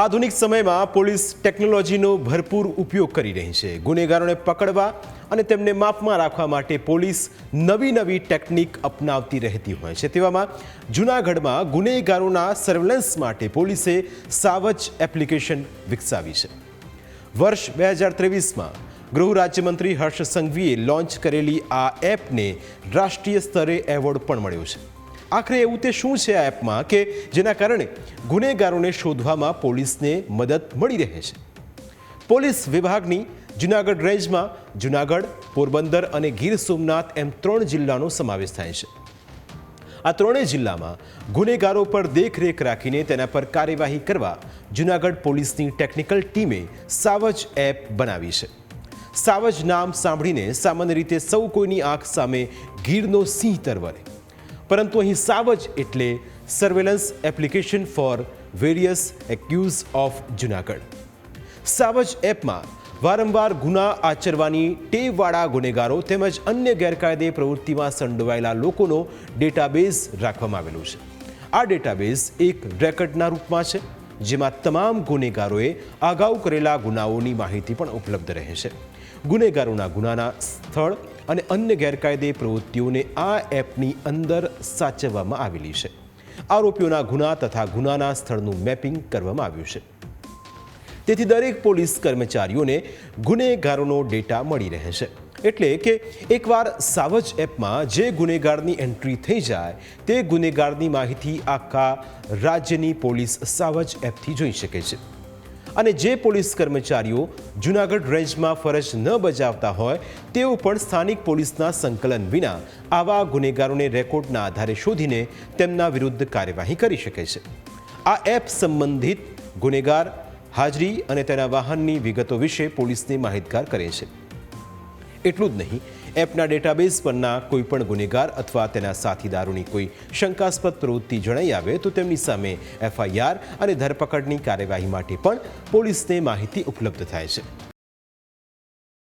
આધુનિક સમયમાં પોલીસ ટેકનોલોજીનો ભરપૂર ઉપયોગ કરી રહી છે. ગુનેગારોને પકડવા અને તેમને માપમાં રાખવા માટે પોલીસ નવી નવી ટેકનિક અપનાવતી રહેતી હોય છે. તેવામાં જૂનાગઢમાં ગુનેગારોના સર્વેલન્સ માટે પોલીસે સાવજ એપ્લિકેશન વિકસાવી છે. વર્ષ બે હજાર ત્રેવીસમાં ગૃહ રાજ્યમંત્રી હર્ષ સંઘવીએ લોન્ચ કરેલી આ એપને રાષ્ટ્રીય સ્તરે એવોર્ડ પણ મળ્યો છે. આખરે એવું તે શું છે આ એપમાં કે જેના કારણે ગુનેગારોને શોધવામાં પોલીસને મદદ મળી રહે છે? પોલીસ વિભાગની જુનાગઢ રેન્જમાં જુનાગઢ, પોરબંદર અને ગીર સોમનાથ એમ ત્રણ જિલ્લાનો સમાવેશ થાય છે. આ ત્રણેય જિલ્લામાં ગુનેગારો પર દેખરેખ રાખીને તેના પર કાર્યવાહી કરવા જુનાગઢ પોલીસની ટેકનિકલ ટીમે સાવજ એપ બનાવી છે. સાવજ નામ સાંભળીને સામાન્ય રીતે સૌ કોઈની આંખ સામે ગીરનો સિંહ તરવરે. પરંતુ અહીં સાવજ એટલે surveillance application for various accuse of Junagadh. Savaj એપમાં વારંવાર ગુના આચરવાની ટેવવાળા ગુનેગારો તેમજ અન્ય ગેરકાયદે પ્રવૃત્તિમાં સંડોવાયેલા લોકોનો ડેટાબેઝ રાખવામાં આવેલું છે. આ ડેટાબેઝ એક રેકર્ડના રૂપમાં છે. જેમાં તમામ ગુનેગારોએ અગાઉ કરેલા ગુનાઓની માહિતી પણ ઉપલબ્ધ રહે છે. ગુનેગારોના ગુનાના સ્થળ અને અન્ય ગેરકાયદે પ્રવૃત્તિઓને આ એપની અંદર સાચવવામાં આવેલી છે. આરોપીઓના ગુના તથા ગુનાના સ્થળનું મેપિંગ કરવામાં આવ્યું છે. તેથી દરેક પોલીસ કર્મચારીઓને ગુનેગારોનો ડેટા મળી રહે છે. એટલે કે એકવાર સાવજ એપમાં જે ગુનેગારની એન્ટ્રી થઈ જાય, તે ગુનેગારની માહિતી આખા રાજ્યની પોલીસ સાવજ એપથી જોઈ શકે છે. અને જે પોલીસ કર્મચારીઓ જુનાગઢ રેન્જમાં ફરજ ન બજાવતા હોય, તેઓ પણ સ્થાનિક પોલીસના સંકલન વિના આવા ગુનેગારોને રેકોર્ડના આધારે શોધીને તેમના વિરુદ્ધ કાર્યવાહી કરી શકે છે. આ એપ સંબંધિત ગુનેગાર, હાજરી અને તેના વાહનની વિગતો વિશે પોલીસને માહિતગાર કરે છે. એટલું જ નહીં, એપના ડેટાબેઝ પરના કોઈ પણ ગુનેગાર અથવા તેના સાથીદારોની કોઈ શંકાસ્પદ પ્રવૃત્તિ જણાઈ આવે તો તેમની સામે એફઆઈઆર અને ધરપકડની કાર્યવાહી માટે પણ પોલીસને માહિતી ઉપલબ્ધ થાય છે.